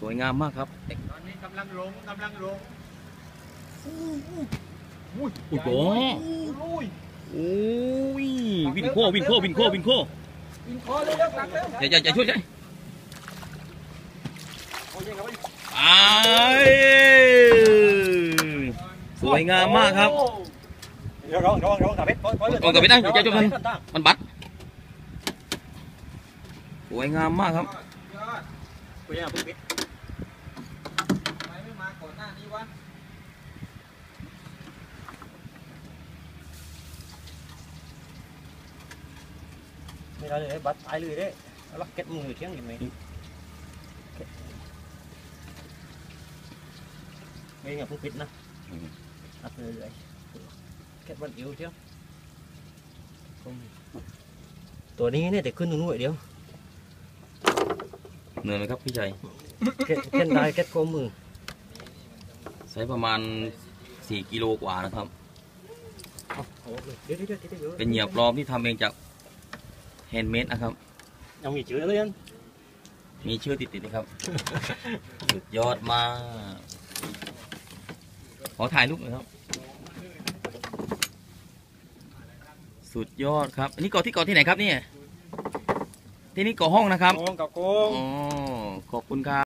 สวยงามมากครับตอนนี้กำลังลงกำลังลงอุ้ยโอ้อุ้ยโอ้ยวินโควินโควินโควินโคกินคอเลยเร็วตักเร็วอย่าอย่าอย่าช่วยใช่โอ้ยครับไปสวยงามมากครับเดี๋ยวร้องร้องร้องกับเพชรร้องกับเพชรนะอย่าจุ๊บมันมันบัดสวยงามมากครับ กูยังพึ่งเพชรทำไมไม่มาก่อนหน้านี้วะ ไม่ได้เลยบัดตายเลยเด้แล้วเก็ตมือเที่ยงยังไงไม่งั้นผู้ปิดนะอืมอัดเลยเลยเก็ตวันอิวเที่ยงตัวนี้เนี่ยแต่ขึ้นตรงนู้นเดียวเหนื่อยไหมครับพี่ชัยเก็ตเก็ตได้เก็ตโกมือใช้ประมาณ4กิโลกว่านะครับโอ้เดี๋ยวเดี๋ยวเดี๋ยวเดี๋ยวเป็นเหยื่อปลอมที่ทำเองจาก แฮนด์เมดนะครับ ยังมีชื่อเลยยังมีชื่อติดๆนะครับ สุดยอดมากขอถ่ายรูปหน่อยครับ สุดยอดครับ อันนี้เกาะที่เกาะที่ไหนครับเนี่ยที่นี่เกาะห้องนะครับ โกงกับโกงอ๋อขอบคุณครับ